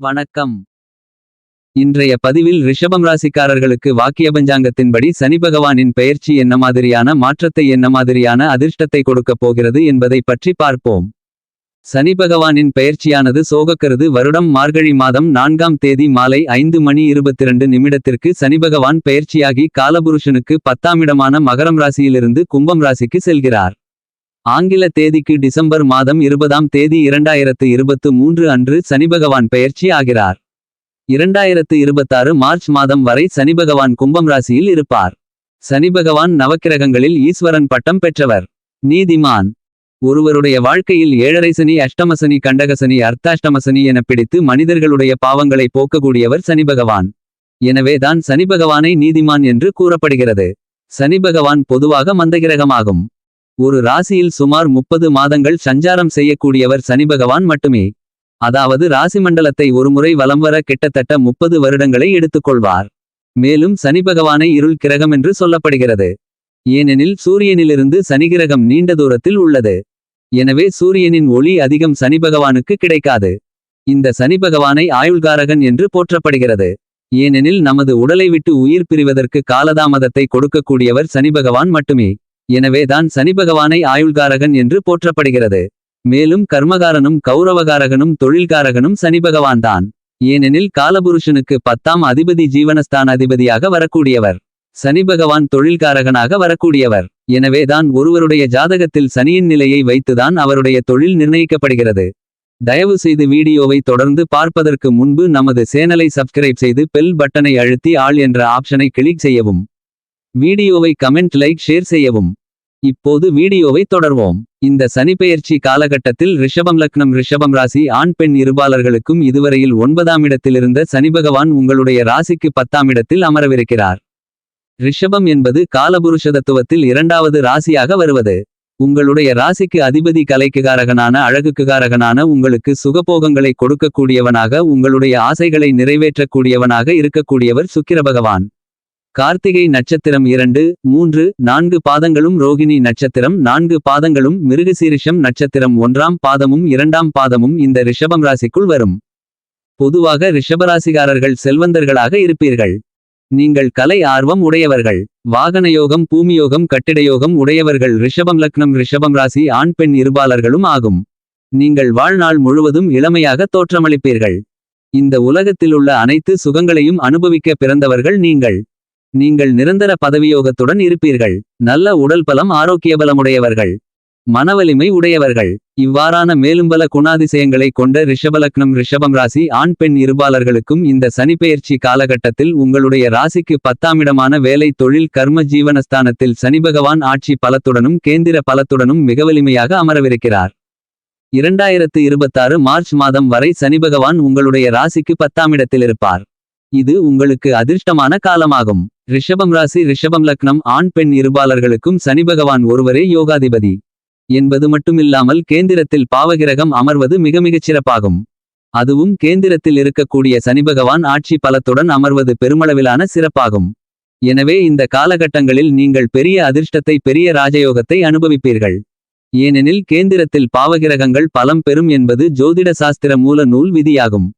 வணக்கம். இன்றைய பதிவில் ரிஷபம் ராசிக்காரர்களுக்கு வாக்கிய பஞ்சாங்கத்தின்படி சனி பகவானின் பெயர்ச்சி என்ன மாதிரியான மாற்றத்தை என்ன மாதிரியான அதிர்ஷ்டத்தை கொடுக்கப் போகிறது என்பதை பற்றி பார்ப்போம். சனி பகவானின் பெயர்ச்சியானது சோகக்கருது வருடம் மார்கழி மாதம் நான்காம் தேதி மாலை ஐந்து மணி இருபத்திரண்டு நிமிடத்திற்கு சனி பகவான் பெயர்ச்சியாகி காலபுருஷனுக்கு பத்தாம் இடமான மகரம் ராசியிலிருந்து கும்பம் ராசிக்கு செல்கிறார். ஆங்கில தேதிக்கு டிசம்பர் மாதம் இருபதாம் தேதி இரண்டாயிரத்து இருபத்து மூன்று அன்று சனிபகவான் பெயர்ச்சி ஆகிறார். இரண்டாயிரத்து இருபத்தாறு மார்ச் மாதம் வரை சனிபகவான் கும்பம் ராசியில் இருப்பார். சனிபகவான் நவக்கிரகங்களில் ஈஸ்வரன் பட்டம் பெற்றவர். நீதிமான். ஒருவருடைய வாழ்க்கையில் ஏழரை சனி அஷ்டமசனி கண்டகசனி அர்த்தாஷ்டமசனி என பிடித்து மனிதர்களுடைய பாவங்களை போக்கக்கூடியவர் சனிபகவான் எனவேதான் சனிபகவானை நீதிமான் என்று கூறப்படுகிறது. சனிபகவான் பொதுவாக மந்தகிரகமாகும். ஒரு ராசியில் சுமார் முப்பது மாதங்கள் சஞ்சாரம் செய்யக்கூடியவர் சனிபகவான் மட்டுமே. அதாவது ராசி மண்டலத்தை ஒருமுறை வலம் வர கிட்டத்தட்ட முப்பது வருடங்களை எடுத்துக்கொள்வார். மேலும் சனிபகவானை இருள் கிரகம் என்று சொல்லப்படுகிறது. ஏனெனில் சூரியனிலிருந்து சனிகிரகம் நீண்ட தூரத்தில் உள்ளது. எனவே சூரியனின் ஒளி அதிகம் சனிபகவானுக்கு கிடைக்காது. இந்த சனிபகவானை ஆயுள்காரகன் என்று போற்றப்படுகிறது. ஏனெனில் நமது உடலை விட்டு உயிர் பிரிவதற்கு காலதாமதத்தை கொடுக்கக்கூடியவர் சனிபகவான் மட்டுமே. எனவேதான் சனிபகவானை ஆயுள்காரகன் என்று போற்றப்படுகிறது. மேலும் கர்மகாரனும் கௌரவகாரகனும் தொழில்காரகனும் சனிபகவான்தான் ஏனெனில் காலபுருஷனுக்கு பத்தாம் அதிபதி ஜீவனஸ்தான அதிபதியாக வரக்கூடியவர் சனிபகவான் தொழில்காரகனாக வரக்கூடியவர். எனவேதான் ஒருவருடைய ஜாதகத்தில் சனியின் நிலையை வைத்துதான் அவருடைய தொழில் நிர்ணயிக்கப்படுகிறது. தயவு செய்து வீடியோவை தொடர்ந்து பார்ப்பதற்கு முன்பு நமது சேனலை சப்ஸ்கிரைப் செய்து பெல் பட்டனை அழுத்தி ஆள் என்ற ஆப்ஷனை கிளிக் செய்யவும். வீடியோவை கமெண்ட் லைக் ஷேர் செய்யவும். இப்போது வீடியோவை தொடர்வோம். இந்த சனிப்பெயர்ச்சி காலகட்டத்தில் ரிஷபம் லக்னம் ரிஷபம் ராசி ஆண் பெண் இருபாளர்களுக்கும் இதுவரையில் ஒன்பதாம் இடத்திலிருந்த சனிபகவான் உங்களுடைய ராசிக்கு பத்தாம் இடத்தில் அமரவிருக்கிறார். ரிஷபம் என்பது காலபுருஷதத்துவத்தில் இரண்டாவது ராசியாக வருவது. உங்களுடைய ராசிக்கு அதிபதி கலைக்குகாரகனான அழகுக்குகாரகனான உங்களுக்கு சுகபோகங்களை கொடுக்கக்கூடியவனாக உங்களுடைய ஆசைகளை நிறைவேற்றக்கூடியவனாக இருக்கக்கூடியவர் சுக்கிர பகவான். கார்த்திகை நட்சத்திரம் இரண்டு மூன்று நான்கு பாதங்களும் ரோகிணி நட்சத்திரம் நான்கு பாதங்களும் மிருகசீரிஷம் நட்சத்திரம் ஒன்றாம் பாதமும் இரண்டாம் பாதமும் இந்த ரிஷபம் ராசிக்குள் வரும். பொதுவாக ரிஷபராசிகாரர்கள் செல்வந்தர்களாக இருப்பீர்கள். நீங்கள் கலை ஆர்வம் உடையவர்கள். வாகனயோகம் பூமியோகம் கட்டிடயோகம் உடையவர்கள். ரிஷபம் லக்னம் ரிஷபம் ராசி ஆண் பெண் இருபாளர்களும் ஆகும். நீங்கள் வாழ்நாள் முழுவதும் இளமையாக தோற்றமளிப்பீர்கள். இந்த உலகத்திலுள்ள அனைத்து சுகங்களையும் அனுபவிக்க பிறந்தவர்கள் நீங்கள். நீங்கள் நிரந்தர பதவியோகத்துடன் இருப்பீர்கள். நல்ல உடல் பலம் ஆரோக்கிய பலமுடையவர்கள். மனவலிமை உடையவர்கள். இவ்வாறான மேலும் பல குணாதிசயங்களை கொண்ட ரிஷபலக்னம் ரிஷபம் ராசி ஆண் பெண் இருபாளர்களுக்கும் இந்த சனிப்பெயர்ச்சி காலகட்டத்தில் உங்களுடைய ராசிக்கு பத்தாமிடமான வேலை தொழில் கர்ம ஜீவனஸ்தானத்தில் சனிபகவான் ஆட்சி பலத்துடனும் கேந்திர பலத்துடனும் மிக வலிமையாக அமரவிருக்கிறார். இரண்டாயிரத்து இருபத்தாறு மார்ச் மாதம் வரை சனிபகவான் உங்களுடைய ராசிக்கு பத்தாமிடத்தில் இருப்பார். இது உங்களுக்கு அதிர்ஷ்டமான காலமாகும். ரிஷபம் ராசி ரிஷபம் லக்னம் ஆண் பெண் இருபாளர்களுக்கும் சனிபகவான் ஒருவரே யோகாதிபதி என்பது மட்டுமில்லாமல் கேந்திரத்தில் பாவகிரகம் அமர்வது மிக மிகச் சிறப்பாகும். அதுவும் கேந்திரத்தில் இருக்கக்கூடிய சனிபகவான் ஆட்சி பலத்துடன் அமர்வது பெருமளவிலான சிறப்பாகும். எனவே இந்த காலகட்டங்களில் நீங்கள் பெரிய அதிர்ஷ்டத்தை பெரிய ராஜயோகத்தை அனுபவிப்பீர்கள். ஏனெனில் கேந்திரத்தில் பாவகிரகங்கள் பலம் பெறும் என்பது ஜோதிட சாஸ்திர மூல நூல் விதியாகும்.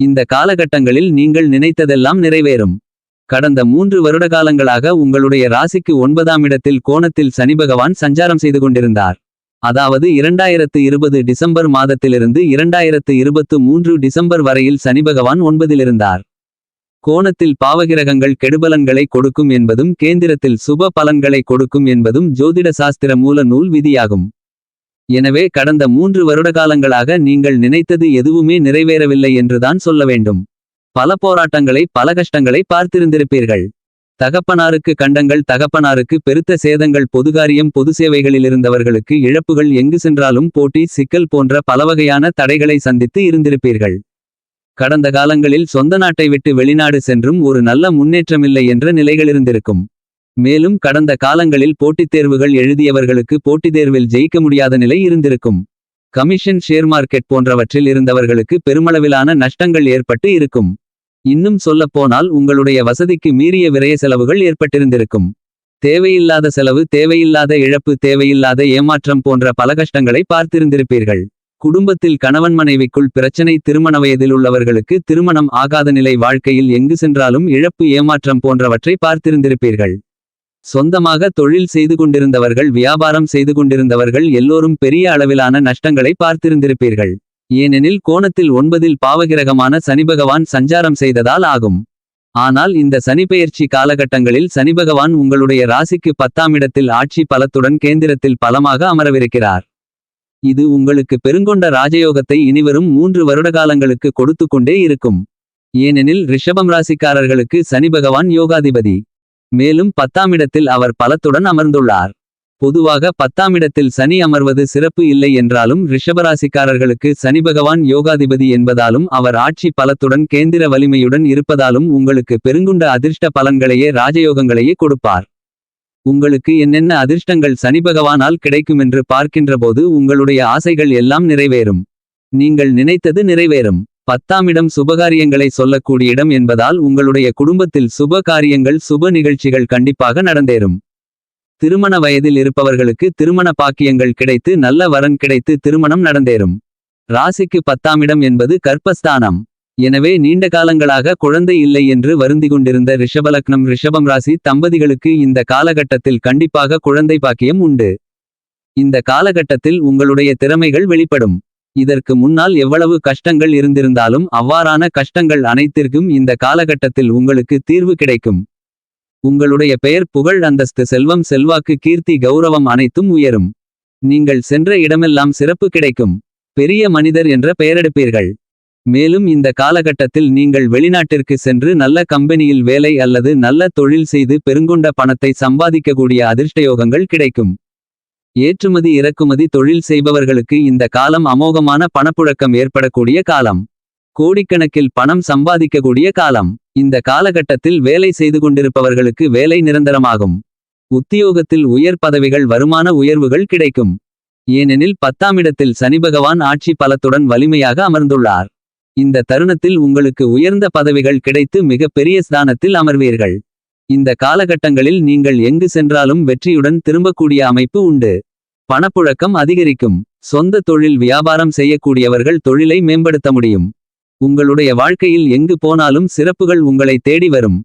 இந்த காலகட்டங்களில் நீங்கள் நினைத்ததெல்லாம் நிறைவேறும். கடந்த மூன்று வருட காலங்களாக உங்களுடைய ராசிக்கு ஒன்பதாம் இடத்தில் கோணத்தில் சனிபகவான் சஞ்சாரம் செய்து கொண்டிருந்தார். அதாவது இரண்டாயிரத்து இருபது டிசம்பர் மாதத்திலிருந்து இரண்டாயிரத்து இருபத்து மூன்று டிசம்பர் வரையில் சனிபகவான் ஒன்பதிலிருந்தார் கோணத்தில் பாவகிரகங்கள் கெடுபலன்களை கொடுக்கும் என்பதும் கேந்திரத்தில் சுப பலன்களை கொடுக்கும் என்பதும் ஜோதிட சாஸ்திர மூல நூல் விதியாகும். எனவே கடந்த மூன்று வருடகாலங்களாக நீங்கள் நினைத்தது எதுவுமே நிறைவேறவில்லை என்றுதான் சொல்ல வேண்டும். பல போராட்டங்களை பல கஷ்டங்களை பார்த்திருந்திருப்பீர்கள். தகப்பனாருக்கு கண்டங்கள் தகப்பனாருக்கு பெருத்த சேதங்கள் பொதுகாரியம் பொது சேவைகளிலிருந்தவர்களுக்கு இழப்புகள் எங்கு சென்றாலும் போட்டி சிக்கல் போன்ற பலவகையான தடைகளை சந்தித்து இருந்திருப்பீர்கள். கடந்த காலங்களில் சொந்த நாட்டை விட்டு வெளிநாடு சென்றும் ஒரு நல்ல முன்னேற்றமில்லை என்ற நிலைகளிருந்திருக்கும். மேலும் கடந்த காலங்களில் போட்டித் தேர்வுகள் எழுதியவர்களுக்கு போட்டித் தேர்வில் ஜெயிக்க முடியாத நிலை இருந்திருக்கும். கமிஷன் ஷேர் மார்க்கெட் போன்றவற்றில் இருந்தவர்களுக்கு பெருமளவிலான நஷ்டங்கள் ஏற்பட்டு இருக்கும். இன்னும் சொல்லப்போனால் உங்களுடைய வசதிக்கு மீறிய விரய செலவுகள் ஏற்பட்டிருந்திருக்கும். தேவையில்லாத செலவு தேவையில்லாத இழப்பு தேவையில்லாத ஏமாற்றம் போன்ற பல கஷ்டங்களை பார்த்திருந்திருப்பீர்கள். குடும்பத்தில் கணவன் மனைவிக்குள் பிரச்சனை திருமண வயதில் உள்ளவர்களுக்கு திருமணம் ஆகாத நிலை வாழ்க்கையில் எங்கு சென்றாலும் இழப்பு ஏமாற்றம் போன்றவற்றை பார்த்திருந்திருப்பீர்கள். சொந்தமாக தொழில் செய்து கொண்டிருந்தவர்கள் வியாபாரம் செய்து கொண்டிருந்தவர்கள் எல்லோரும் பெரிய அளவிலான நஷ்டங்களை பார்த்திருந்திருப்பீர்கள். ஏனெனில் கோணத்தில் ஒன்பதில் பாவகிரகமான சனிபகவான் சஞ்சாரம் செய்ததால் ஆகும். ஆனால் இந்த சனிப்பெயர்ச்சி காலகட்டங்களில் சனிபகவான் உங்களுடைய ராசிக்கு பத்தாம் இடத்தில் ஆட்சி பலத்துடன் கேந்திரத்தில் பலமாக அமரவிருக்கிறார். இது உங்களுக்கு பெருங்கொண்ட ராஜயோகத்தை இனிவரும் மூன்று வருடகாலங்களுக்கு கொடுத்து கொண்டே இருக்கும். ஏனெனில் ரிஷபம் ராசிக்காரர்களுக்கு சனிபகவான் யோகாதிபதி. மேலும் பத்தாம் இடத்தில் அவர் பலத்துடன் அமர்ந்துள்ளார். பொதுவாக பத்தாம் இடத்தில் சனி அமர்வது சிறப்பு இல்லை என்றாலும் ரிஷபராசிக்காரர்களுக்கு சனி பகவான் யோகாதிபதி என்பதாலும் அவர் ஆட்சி பலத்துடன் கேந்திர வலிமையுடன் இருப்பதாலும் உங்களுக்கு பெருங்குண்ட அதிர்ஷ்ட பலன்களையே ராஜயோகங்களையே கொடுப்பார். உங்களுக்கு என்னென்ன அதிர்ஷ்டங்கள் சனி பகவானால் கிடைக்குமென்று பார்க்கின்றபோது உங்களுடைய ஆசைகள் எல்லாம் நிறைவேறும். நீங்கள் நினைத்தது நிறைவேறும். பத்தாம் இடம் சுபகாரியங்களை சொல்லக்கூடிய இடம் என்பதால் உங்களுடைய குடும்பத்தில் சுப காரியங்கள் சுப நிகழ்ச்சிகள் கண்டிப்பாக நடந்தேறும். திருமண வயதில் இருப்பவர்களுக்கு திருமண பாக்கியங்கள் கிடைத்து நல்ல வரன் கிடைத்து திருமணம் நடந்தேறும். ராசிக்கு பத்தாம் இடம் என்பது கர்ப்பஸ்தானம். எனவே நீண்ட காலங்களாக குழந்தை இல்லை என்று வருந்தி கொண்டிருந்த ரிஷபலக்னம் ரிஷபம் ராசி தம்பதிகளுக்கு இந்த காலகட்டத்தில் கண்டிப்பாக குழந்தை பாக்கியம் உண்டு. இந்த காலகட்டத்தில் உங்களுடைய திறமைகள் வெளிப்படும். இதற்கு முன்னால் எவ்வளவு கஷ்டங்கள் இருந்திருந்தாலும் அவ்வாறான கஷ்டங்கள் அனைத்திற்கும் இந்த காலகட்டத்தில் உங்களுக்கு தீர்வு கிடைக்கும். உங்களுடைய பெயர் புகழ் அந்தஸ்து செல்வம் செல்வாக்கு கீர்த்தி கௌரவம் அனைத்தும் உயரும். நீங்கள் சென்ற இடமெல்லாம் சிறப்பு கிடைக்கும். பெரிய மனிதர் என்ற பெயரெடுப்பீர்கள். மேலும் இந்த காலகட்டத்தில் நீங்கள் வெளிநாட்டிற்கு சென்று நல்ல கம்பெனியில் வேலை அல்லது நல்ல தொழில் செய்து பெருங்கொண்ட பணத்தை சம்பாதிக்கக்கூடிய அதிர்ஷ்டயோகங்கள் கிடைக்கும். ஏற்றுமதி இறக்குமதி தொழில் செய்பவர்களுக்கு இந்த காலம் அமோகமான பணப்புழக்கம் ஏற்படக்கூடிய காலம். கோடிக்கணக்கில் பணம் சம்பாதிக்கக்கூடிய காலம். இந்த காலகட்டத்தில் வேலை செய்து கொண்டிருப்பவர்களுக்கு வேலை நிரந்தரமாகும். உத்தியோகத்தில் உயர் பதவிகள் வருமான உயர்வுகள் கிடைக்கும். ஏனெனில் பத்தாம் இடத்தில் சனிபகவான் ஆட்சி பலத்துடன் வலிமையாக அமர்ந்துள்ளார். இந்த தருணத்தில் உங்களுக்கு உயர்ந்த பதவிகள் கிடைத்து மிகப்பெரிய ஸ்தானத்தில் அமர்வீர்கள். இந்த காலகட்டங்களில் நீங்கள் எங்கு சென்றாலும் வெற்றியுடன் திரும்பக்கூடிய அமைப்பு உண்டு. பணப்புழக்கம் அதிகரிக்கும். சொந்த தொழில் வியாபாரம் செய்யக்கூடியவர்கள் தொழிலை மேம்படுத்த முடியும். உங்களுடைய வாழ்க்கையில் எங்கு போனாலும் சிறப்புகள் உங்களை தேடி வரும்.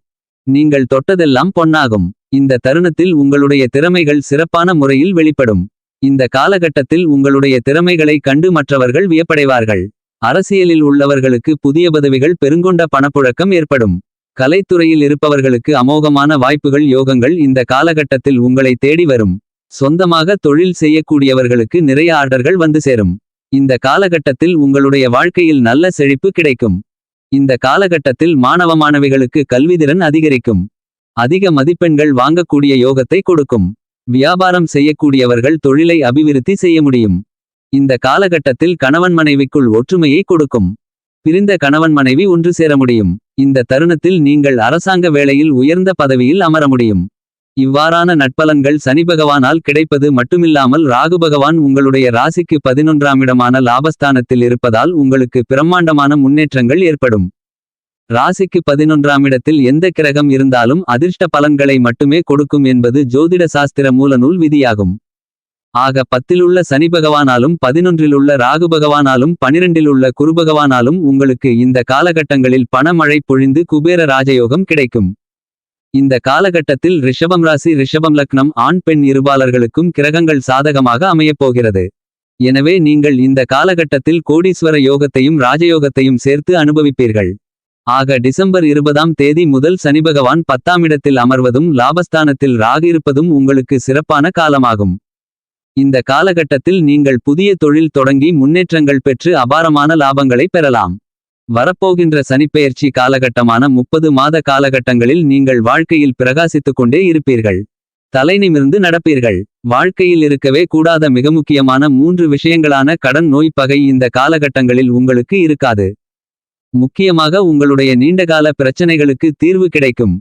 நீங்கள் தொட்டதெல்லாம் பொன்னாகும். இந்த தருணத்தில் உங்களுடைய திறமைகள் சிறப்பான முறையில் வெளிப்படும். இந்த காலகட்டத்தில் உங்களுடைய திறமைகளை கண்டு மற்றவர்கள் வியப்படைவார்கள். அரசியலில் உள்ளவர்களுக்கு புதிய பதவிகள் பெருங்கொண்ட பணப்புழக்கம் ஏற்படும். கலைத்துறையில் இருப்பவர்களுக்கு அமோகமான வாய்ப்புகள் யோகங்கள் இந்த காலகட்டத்தில் உங்களை தேடி வரும். சொந்தமாக தொழில் செய்யக்கூடியவர்களுக்கு நிறைய ஆர்டர்கள் வந்து சேரும். இந்த காலகட்டத்தில் உங்களுடைய வாழ்க்கையில் நல்ல செழிப்பு கிடைக்கும். இந்த காலகட்டத்தில் மாணவ மாணவிகளுக்கு கல்விதிறன் அதிகரிக்கும். அதிக மதிப்பெண்கள் வாங்கக்கூடிய யோகத்தை கொடுக்கும். வியாபாரம் செய்யக்கூடியவர்கள் தொழிலை அபிவிருத்தி செய்ய முடியும். இந்த காலகட்டத்தில் கணவன் மனைவிக்குள் ஒற்றுமையை கொடுக்கும். பிரிந்த கணவன் மனைவி ஒன்று சேர முடியும். இந்த தருணத்தில் நீங்கள் அரசாங்க வேளையில் உயர்ந்த பதவியில் அமர முடியும். இவ்வாறான நட்பலன்கள் சனி பகவானால் கிடைப்பது மட்டுமில்லாமல் ராகு பகவான் உங்களுடைய ராசிக்கு பதினொன்றாம் இடமான லாபஸ்தானத்தில் இருப்பதால் உங்களுக்கு பிரம்மாண்டமான முன்னேற்றங்கள் ஏற்படும். ராசிக்கு பதினொன்றாம் இடத்தில் எந்த கிரகம் இருந்தாலும் அதிர்ஷ்ட பலன்களை மட்டுமே கொடுக்கும் என்பது ஜோதிட சாஸ்திர மூலநூல் விதியாகும். ஆக பத்திலுள்ள சனி பகவானாலும் பதினொன்றிலுள்ள ராகு பகவானாலும் பனிரெண்டிலுள்ள குருபகவானாலும் உங்களுக்கு இந்த காலகட்டங்களில் பணமழை பொழிந்து குபேர ராஜயோகம் கிடைக்கும். இந்த காலகட்டத்தில் ரிஷபம் ராசி ரிஷபம் லக்னம் ஆண் பெண் இருபாலர்களுக்கும் கிரகங்கள் சாதகமாக அமையப் போகிறது. எனவே நீங்கள் இந்த காலகட்டத்தில் கோடீஸ்வர யோகத்தையும் ராஜயோகத்தையும் சேர்த்து அனுபவிப்பீர்கள். ஆக டிசம்பர் இருபதாம் தேதி முதல் சனிபகவான் பத்தாம் இடத்தில் அமர்வதும் லாபஸ்தானத்தில் ராக இருப்பதும் உங்களுக்கு சிறப்பான காலமாகும். இந்த காலகட்டத்தில் நீங்கள் புதிய தொழில் தொடங்கி முன்னேற்றங்கள் பெற்று அபாரமான லாபங்களை பெறலாம். வரப்போகின்ற சனிப்பெயர்ச்சி காலகட்டமான முப்பது மாத காலகட்டங்களில் நீங்கள் வாழ்க்கையில் பிரகாசித்துக் கொண்டே இருப்பீர்கள் தலைநிமிர்ந்து நடப்பீர்கள். வாழ்க்கையில் இருக்கவே கூடாத மிக முக்கியமான மூன்று விஷயங்களான கடன் நோய் பகை இந்த காலகட்டங்களில் உங்களுக்கு இருக்காது. முக்கியமாக உங்களுடைய நீண்டகால பிரச்சனைகளுக்கு தீர்வு கிடைக்கும்.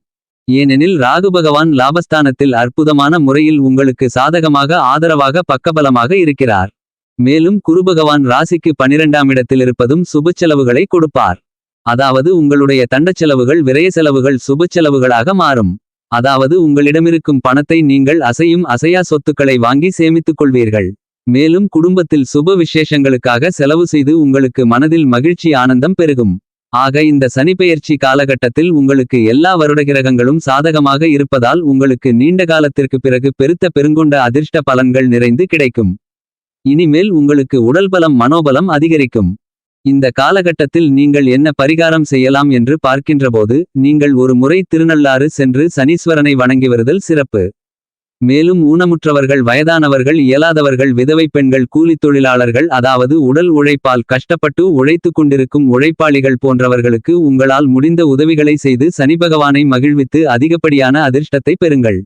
ஏனெனில் ராகு பகவான் லாபஸ்தானத்தில் அற்புதமான முறையில் உங்களுக்கு சாதகமாக ஆதரவாக பக்கபலமாக இருக்கிறார். மேலும் குருபகவான் ராசிக்கு பனிரெண்டாம் இடத்தில் இருப்பதும் சுப செலவுகளை கொடுப்பார். அதாவது உங்களுடைய தண்டச்செலவுகள் விரய செலவுகள் சுப செலவுகளாக மாறும். அதாவது உங்களிடமிருக்கும் பணத்தை நீங்கள் அசையும் அசையா சொத்துக்களை வாங்கி சேமித்துக் கொள்வீர்கள். மேலும் குடும்பத்தில் சுப விசேஷங்களுக்காக செலவு செய்து உங்களுக்கு மனதில் மகிழ்ச்சி ஆனந்தம் பெருகும். ஆக இந்த சனிப்பெயர்ச்சி காலகட்டத்தில் உங்களுக்கு எல்லா வருடகிரகங்களும் சாதகமாக இருப்பதால் உங்களுக்கு நீண்ட காலத்திற்கு பிறகு பெருத்த பெருங்கொண்ட அதிர்ஷ்ட பலன்கள் நிறைந்து கிடைக்கும். இனிமேல் உங்களுக்கு உடல்பலம் மனோபலம் அதிகரிக்கும். இந்த காலகட்டத்தில் நீங்கள் என்ன பரிகாரம் செய்யலாம் என்று பார்க்கின்றபோது நீங்கள் ஒரு முறை திருநள்ளாறு சென்று சனீஸ்வரனை வணங்கி வருதல் சிறப்பு. மேலும் ஊனமுற்றவர்கள் வயதானவர்கள் இயலாதவர்கள் விதவை பெண்கள் கூலித் தொழிலாளர்கள் அதாவது உடல் உழைப்பால் கஷ்டப்பட்டு உழைத்துக் கொண்டிருக்கும் உழைப்பாளிகள் போன்றவர்களுக்கு உங்களால் முடிந்த உதவிகளை செய்து சனி பகவானை மகிழ்வித்து அதிகப்படியான அதிர்ஷ்டத்தை பெறுங்கள்.